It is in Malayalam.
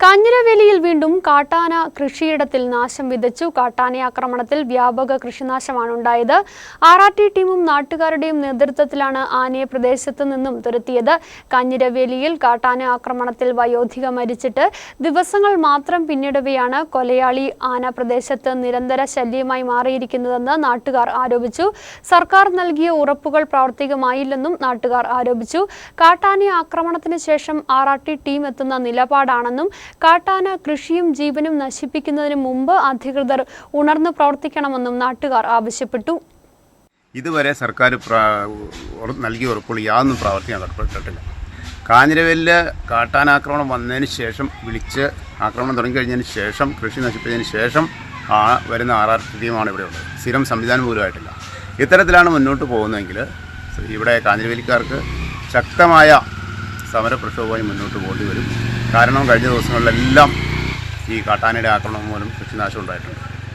കാഞ്ഞിരവേലിയിൽ വീണ്ടും കാട്ടാന കൃഷിയിടത്തിൽ നാശം വിതച്ചു. കാട്ടാന ആക്രമണത്തിൽ വ്യാപക കൃഷിനാശമാണ് ഉണ്ടായത്. ആർ ആർ ടി ടീമും നാട്ടുകാരുടെയും നേതൃത്വത്തിലാണ് ആനയെ പ്രദേശത്ത് നിന്നും തുരത്തിയത്. കാഞ്ഞിരവേലിയിൽ കാട്ടാന ആക്രമണത്തിൽ വയോധിക മരിച്ചിട്ട് ദിവസങ്ങൾ മാത്രം പിന്നിടവെയാണ് കൊലയാളി ആന പ്രദേശത്ത് നിരന്തര ശല്യമായി മാറിയിരിക്കുന്നതെന്ന് നാട്ടുകാർ ആരോപിച്ചു. സർക്കാർ നൽകിയ ഉറപ്പുകൾ പ്രാവർത്തികമായില്ലെന്നും നാട്ടുകാർ ആരോപിച്ചു. കാട്ടാന ആക്രമണത്തിന് ശേഷം ആർ ആർ ടി ടീം എത്തുന്ന നിലപാടാണെന്നും കാട്ടാന കൃഷിയും ജീവനും നശിപ്പിക്കുന്നതിന് മുമ്പ് അധികൃതർ ഉണർന്നു പ്രവർത്തിക്കണമെന്നും നാട്ടുകാർ ആവശ്യപ്പെട്ടു. ഇതുവരെ സർക്കാർ നൽകിയ ഉറപ്പുകൾ യാതൊന്നും പ്രാവർത്തിക്കാൻ നടപ്പെട്ടിട്ടില്ല കാഞ്ഞിരവേലിൽ കാട്ടാനാക്രമണം വന്നതിന് ശേഷം വിളിച്ച് ആക്രമണം തുടങ്ങിക്കഴിഞ്ഞതിന് ശേഷം കൃഷി നശിപ്പിച്ചതിന് ശേഷം ആ വരുന്ന ആർ ടീമാണ് ഇവിടെ ഉള്ളത്. സ്ഥിരം സംവിധാനം പോലുമായിട്ടില്ല ഇത്തരത്തിലാണ് മുന്നോട്ട് പോകുന്നതെങ്കിൽ ഇവിടെ കാഞ്ഞിരവേലിക്കാർക്ക് ശക്തമായ സമരപ്രക്ഷോഭമായി മുന്നോട്ട് പോകേണ്ടി വരും. കാരണം കഴിഞ്ഞ ദിവസങ്ങളിലെല്ലാം ഈ കാട്ടാനയുടെ ആക്രമണം മൂലം കൃഷിനാശം ഉണ്ടായിട്ടുണ്ട്.